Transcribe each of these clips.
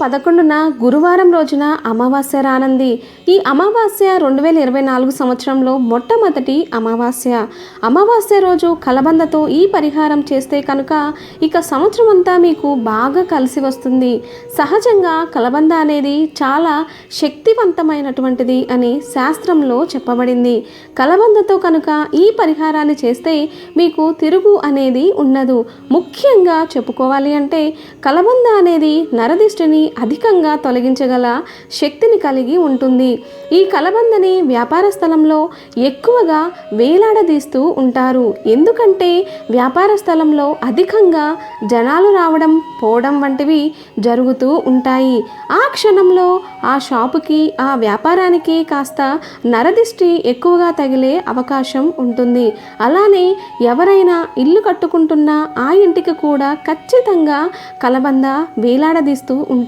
పదకొండున గురువారం రోజున అమావాస్య రానంది. ఈ అమావాస్య రెండు వేల ఇరవై నాలుగు సంవత్సరంలో మొట్టమొదటి అమావాస్య. అమావాస్య రోజు కలబందతో ఈ పరిహారం చేస్తే కనుక ఇక సంవత్సరం అంతా మీకు బాగా కలిసి వస్తుంది. సహజంగా కలబంద అనేది చాలా శక్తివంతమైనటువంటిది అని శాస్త్రంలో చెప్పబడింది. కలబందతో కనుక ఈ పరిహారాన్ని చేస్తే మీకు తిరుగు అనేది ఉండదు. ముఖ్యంగా చెప్పుకోవాలి అంటే కలబంద అనేది నరదిష్టిని అధికంగా తొలగించగల శక్తిని కలిగి ఉంటుంది. ఈ కలబందని వ్యాపార స్థలంలో ఎక్కువగా వేలాడదీస్తూ ఉంటారు. ఎందుకంటే వ్యాపార స్థలంలో అధికంగా జనాలు రావడం పోవడం వంటివి జరుగుతూ ఉంటాయి. ఆ క్షణంలో ఆ షాపుకి ఆ వ్యాపారానికి కాస్త నరదిష్టి ఎక్కువగా తగిలే అవకాశం ఉంటుంది. అలానే ఎవరైనా ఇల్లు కట్టుకుంటున్నా ఆ ఇంటికి కూడా ఖచ్చితంగా కలబంద వేలాడదీస్తూ ఉంటారు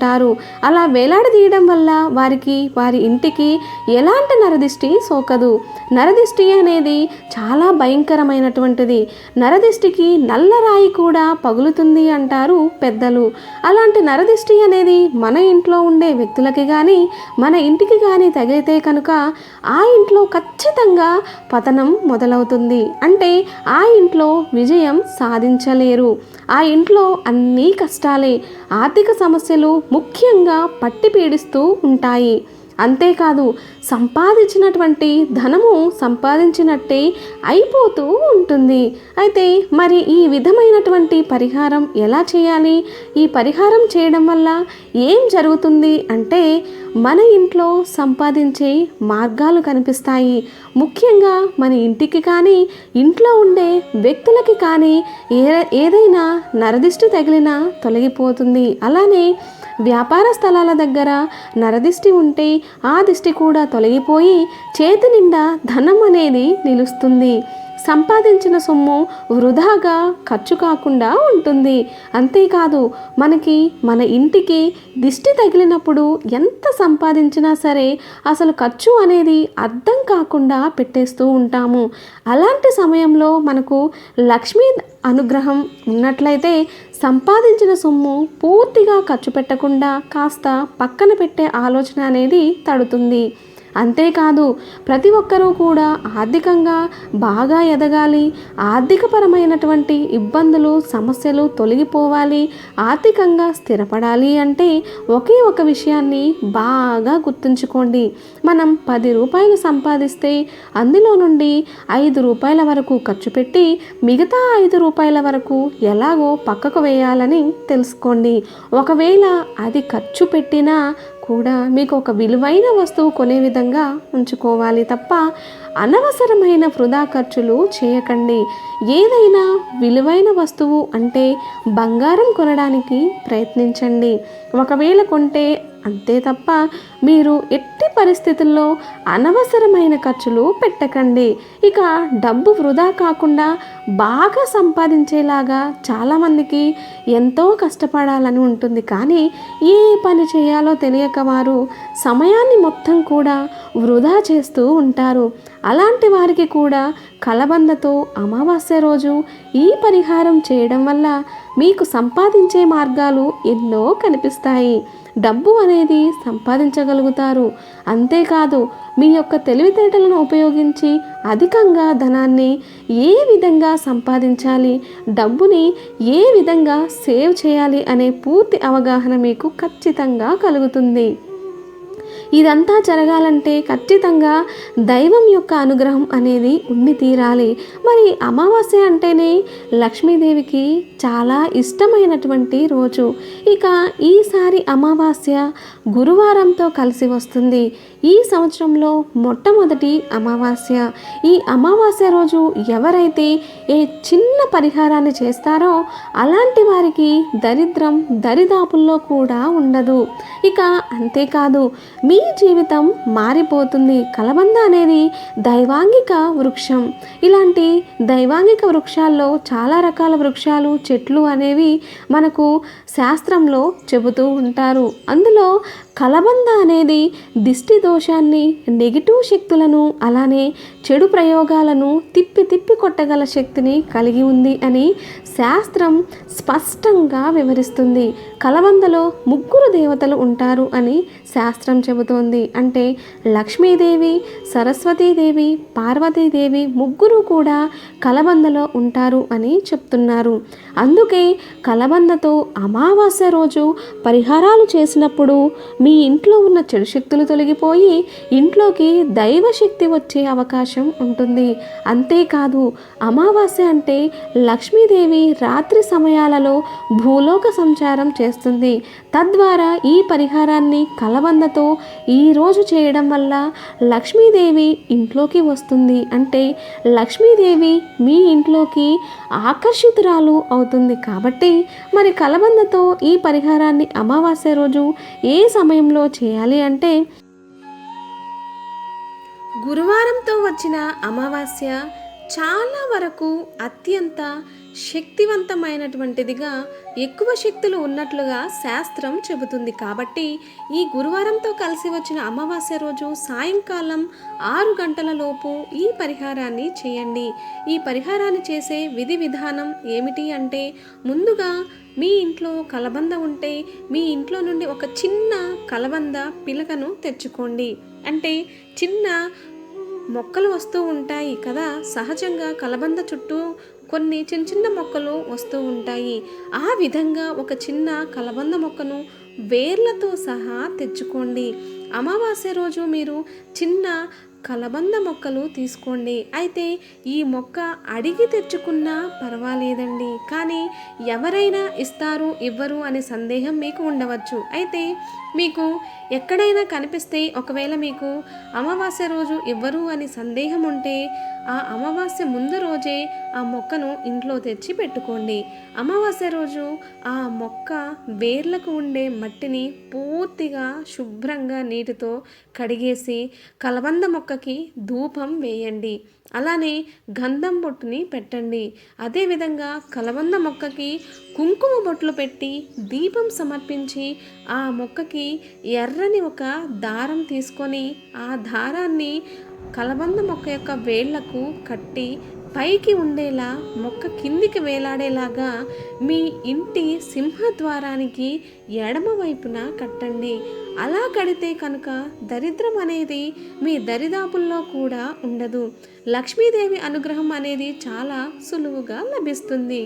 అలా వేలాడదీయడం వల్ల వారికి వారి ఇంటికి ఎలాంటి నరదిష్టి సోకదు. నరదిష్టి అనేది చాలా భయంకరమైనటువంటిది. నరదిష్టికి నల్ల రాయి కూడా పగులుతుంది అంటారు పెద్దలు. అలాంటి నరదిష్టి అనేది మన ఇంట్లో ఉండే వ్యక్తులకి కానీ మన ఇంటికి కానీ తగిలితే కనుక ఆ ఇంట్లో ఖచ్చితంగా పతనం మొదలవుతుంది. అంటే ఆ ఇంట్లో విజయం సాధించలేరు. ఆ ఇంట్లో అన్నీ కష్టాలే. ఆర్థిక సమస్యలు ముఖ్యంగా పట్టి పీడిస్తూ ఉంటాయి. అంతేకాదు సంపాదించినటువంటి ధనము సంపాదించినట్టే అయిపోతూ ఉంటుంది. అయితే మరి ఈ విధమైనటువంటి పరిహారం ఎలా చేయాలి? ఈ పరిహారం చేయడం వల్ల ఏం జరుగుతుంది అంటే మన ఇంట్లో సంపాదించే మార్గాలు కనిపిస్తాయి. ముఖ్యంగా మన ఇంటికి కానీ ఇంట్లో ఉండే వ్యక్తులకి కానీ ఏ ఏదైనా నరదిష్టి తగిలినా తొలగిపోతుంది. అలానే వ్యాపార స్థలాల దగ్గర నరదిష్టి ఉంటే ఆ దిష్టి కూడా తొలగిపోయి చేతి నిండా ధనం అనేది నిలుస్తుంది. సంపాదించిన సొమ్ము వృధాగా ఖర్చు కాకుండా ఉంటుంది. అంతేకాదు మనకి మన ఇంటికి దిష్టి తగిలినప్పుడు ఎంత సంపాదించినా సరే అసలు ఖర్చు అనేది అర్థం కాకుండా పెట్టేస్తూ ఉంటాము. అలాంటి సమయంలో మనకు లక్ష్మీ అనుగ్రహం ఉన్నట్లయితే సంపాదించిన సొమ్ము పూర్తిగా ఖర్చు పెట్టకుండా కాస్త పక్కన పెట్టే ఆలోచన అనేది తడుతుంది. అంతేకాదు ప్రతి ఒక్కరూ కూడా ఆర్థికంగా బాగా ఎదగాలి ఆర్థికపరమైనటువంటి ఇబ్బందులు సమస్యలు తొలగిపోవాలి ఆర్థికంగా స్థిరపడాలి అంటే ఒకే ఒక విషయాన్ని బాగా గుర్తుంచుకోండి. మనం పది రూపాయలు సంపాదిస్తే అందులో నుండి ఐదు రూపాయల వరకు ఖర్చు పెట్టి మిగతా ఐదు రూపాయల వరకు ఎలాగో పక్కకు వేయాలని తెలుసుకోండి. ఒకవేళ అది ఖర్చు పెట్టినా కూడా మీకు ఒక విలువైన వస్తువు కొనే విధంగా ఉంచుకోవాలి తప్ప అనవసరమైన వృధా ఖర్చులు చేయకండి. ఏదైనా విలువైన వస్తువు అంటే బంగారం కొనడానికి ప్రయత్నించండి. ఒకవేళ కొంటే అంతే తప్ప మీరు ఎట్టి పరిస్థితుల్లో అనవసరమైన ఖర్చులు పెట్టకండి. ఇక డబ్బు వృధా కాకుండా బాగా సంపాదించేలాగా చాలామందికి ఎంతో కష్టపడాలని ఉంటుంది. కానీ ఏ పని చేయాలో తెలియక వారు సమయాన్ని మొత్తం కూడా వృధా చేస్తూ ఉంటారు. అలాంటి వారికి కూడా కలబందతో అమావాస్య రోజు ఈ పరిహారం చేయడం వల్ల మీకు సంపాదించే మార్గాలు ఎన్నో కనిపిస్తాయి. డబ్బు అనేది సంపాదించగలుగుతారు. అంతేకాదు మీ యొక్క తెలివితేటలను ఉపయోగించి అధికంగా ధనాన్ని ఏ విధంగా సంపాదించాలి డబ్బుని ఏ విధంగా సేవ్ చేయాలి అనే పూర్తి అవగాహన మీకు ఖచ్చితంగా కలుగుతుంది. ఇదంతా జరగాలంటే ఖచ్చితంగా దైవం యొక్క అనుగ్రహం అనేది ఉండి తీరాలి. మరి అమావాస్య అంటేనే లక్ష్మీదేవికి చాలా ఇష్టమైనటువంటి రోజు. ఇక ఈసారి అమావాస్య గురువారంతో కలిసి వస్తుంది. ఈ సంవత్సరంలో మొట్టమొదటి అమావాస్య. ఈ అమావాస్య రోజు ఎవరైతే ఏ చిన్న పరిహారాన్ని చేస్తారో అలాంటి వారికి దరిద్రం దరిదాపుల్లో కూడా ఉండదు. ఇక అంతేకాదు మీ నీ జీవితం మారిపోతుంది. కలబంద అనేది దైవాంగిక వృక్షం. ఇలాంటి దైవాంగిక వృక్షాల్లో చాలా రకాల వృక్షాలు చెట్లు అనేవి మనకు శాస్త్రంలో చెబుతూ ఉంటారు. అందులో కలబంద అనేది దిష్టి దోషాన్ని నెగిటివ్ శక్తులను అలానే చెడు ప్రయోగాలను తిప్పి తిప్పి కొట్టగల శక్తిని కలిగి ఉంది అని శాస్త్రం స్పష్టంగా వివరిస్తుంది. కలబందలో ముగ్గురు దేవతలు ఉంటారు అని శాస్త్రం చెబుతోంది. అంటే లక్ష్మీదేవి సరస్వతీదేవి పార్వతీదేవి ముగ్గురు కూడా కలబందలో ఉంటారు అని చెప్తున్నారు. అందుకే కలబందతో అమావాస్య రోజు పరిహారాలు చేసినప్పుడు మీ ఇంట్లో ఉన్న చెడు శక్తులు తొలగిపోయి ఇంట్లోకి దైవశక్తి వచ్చే అవకాశం ఉంటుంది. అంతేకాదు అమావాస్య అంటే లక్ష్మీదేవి రాత్రి సమయాలలో భూలోక సంచారం చేస్తుంది. తద్వారా ఈ పరిహారాన్ని కలబందతో ఈరోజు చేయడం వల్ల లక్ష్మీదేవి ఇంట్లోకి వస్తుంది. అంటే లక్ష్మీదేవి మీ ఇంట్లోకి ఆకర్షితురాలు అవుతుంది. కాబట్టి మరి కలబందతో ఈ పరిహారాన్ని అమావాస్య రోజు ఏ సమయంలో చేయాలి అంటే గురువారంతో వచ్చిన అమావాస్య చాలా వరకు అత్యంత శక్తివంతమైనటువంటిదిగా ఎక్కువ శక్తులు ఉన్నట్లుగా శాస్త్రం చెబుతుంది. కాబట్టి ఈ గురువారంతో కలిసి వచ్చిన అమావాస్య రోజు సాయంకాలం ఆరు గంటల లోపు ఈ పరిహారాన్ని చేయండి. ఈ పరిహారాన్ని చేసే విధి విధానం ఏమిటి అంటే ముందుగా మీ ఇంట్లో కలబంద ఉంటే మీ ఇంట్లో నుండి ఒక చిన్న కలబంద పిలకను తెచ్చుకోండి. అంటే చిన్న మొక్కలు వస్తూ ఉంటాయి కదా. సహజంగా కలబంద చుట్టూ కొన్ని చిన్న చిన్న మొక్కలు వస్తూ ఉంటాయి. ఆ విధంగా ఒక చిన్న కలబంద మొక్కను వేర్లతో సహా తెచ్చుకోండి. అమావాస్య రోజు మీరు చిన్న కలబంద మొక్కలు తీసుకోండి. అయితే ఈ మొక్క అడిగి తెచ్చుకున్నా పర్వాలేదండి. కానీ ఎవరైనా ఇస్తారు ఇవ్వరు అనే సందేహం మీకు ఉండవచ్చు. అయితే మీకు ఎక్కడైనా కనిపిస్తే ఒకవేళ మీకు అమావాస్య రోజు ఇవ్వరు అని సందేహం ఉంటే ఆ అమావాస్య ముందు రోజే ఆ మొక్కను ఇంట్లో తెచ్చి పెట్టుకోండి. అమావాస్య రోజు ఆ మొక్క వేర్లకు ఉండే మట్టిని పూర్తిగా శుభ్రంగా నీటితో కడిగేసి కలబంద మొక్క మొక్కకి ధూపం వేయండి. అలానే గంధం బొట్టుని పెట్టండి. అదేవిధంగా కలబంద మొక్కకి కుంకుమ బొట్లు పెట్టి దీపం సమర్పించి ఆ మొక్కకి ఎర్రని ఒక దారం తీసుకొని ఆ దారాన్ని కలబంద మొక్క యొక్క వేళ్ళకు కట్టి పైకి ఉండేలా మొక్క కిందికి వేలాడేలాగా మీ ఇంటి సింహద్వారానికి ఎడమ వైపున కట్టండి. అలా కడితే కనుక దరిద్రం అనేది మీ దరిదాపుల్లో కూడా ఉండదు. లక్ష్మీదేవి అనుగ్రహం అనేది చాలా సులువుగా లభిస్తుంది.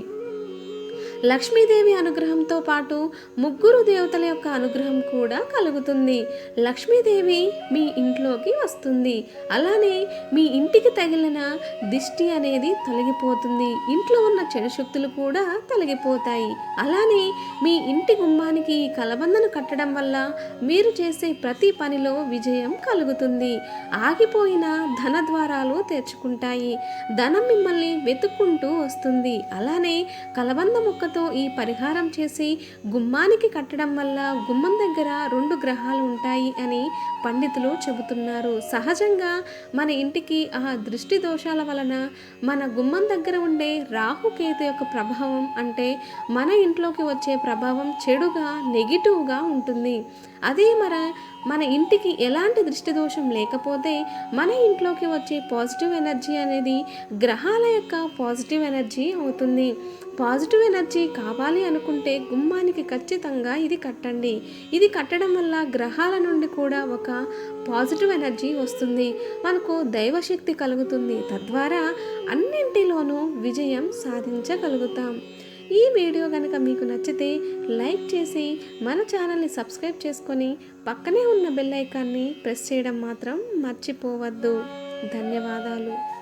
లక్ష్మీదేవి అనుగ్రహంతో పాటు ముగ్గురు దేవతల యొక్క అనుగ్రహం కూడా కలుగుతుంది. లక్ష్మీదేవి మీ ఇంట్లోకి వస్తుంది. అలానే మీ ఇంటికి తగిలిన దిష్టి అనేది తొలగిపోతుంది. ఇంట్లో ఉన్న చెడు శక్తులు కూడా తొలగిపోతాయి. అలానే మీ ఇంటి గుమ్మానికి కలబందను కట్టడం వల్ల మీరు చేసే ప్రతి పనిలో విజయం కలుగుతుంది. ఆగిపోయిన ధన ద్వారాలు తెరుచుకుంటాయి. ధనం మిమ్మల్ని వెతుక్కుంటూ వస్తుంది. అలానే కలబంద మొక్కతో ఈ పరిహారం చేసి గుమ్మానికి కట్టడం వల్ల గుమ్మం దగ్గర రెండు గ్రహాలు ఉంటాయి అని పండితులు చెబుతున్నారు. సహజంగా మన ఇంటికి ఆ దృష్టి దోషాల వలన మన గుమ్మం దగ్గర ఉండే రాహుకేతు యొక్క ప్రభావం అంటే మన ఇంట్లోకి వచ్చే ప్రభావం చెడుగా నెగిటివ్గా ఉంటుంది. అదే మన మన ఇంటికి ఎలాంటి దృష్టి దోషం లేకపోతే మన ఇంట్లోకి వచ్చే పాజిటివ్ ఎనర్జీ అనేది గ్రహాల యొక్క పాజిటివ్ ఎనర్జీ అవుతుంది. పాజిటివ్ ఎనర్జీ కావాలి అనుకుంటే గుమ్మానికి ఖచ్చితంగా ఇది కట్టండి. ఇది కట్టడం వల్ల గ్రహాల నుండి కూడా ఒక పాజిటివ్ ఎనర్జీ వస్తుంది. మనకు దైవశక్తి కలుగుతుంది. తద్వారా అన్నింటిలోనూ విజయం సాధించగలుగుతాం. ఈ వీడియో కనుక మీకు నచ్చితే లైక్ చేసి మన ఛానల్ని సబ్స్క్రైబ్ చేసుకొని పక్కనే ఉన్న బెల్ ఐకాన్ని ప్రెస్ చేయడం మాత్రం మర్చిపోవద్దు. ధన్యవాదాలు.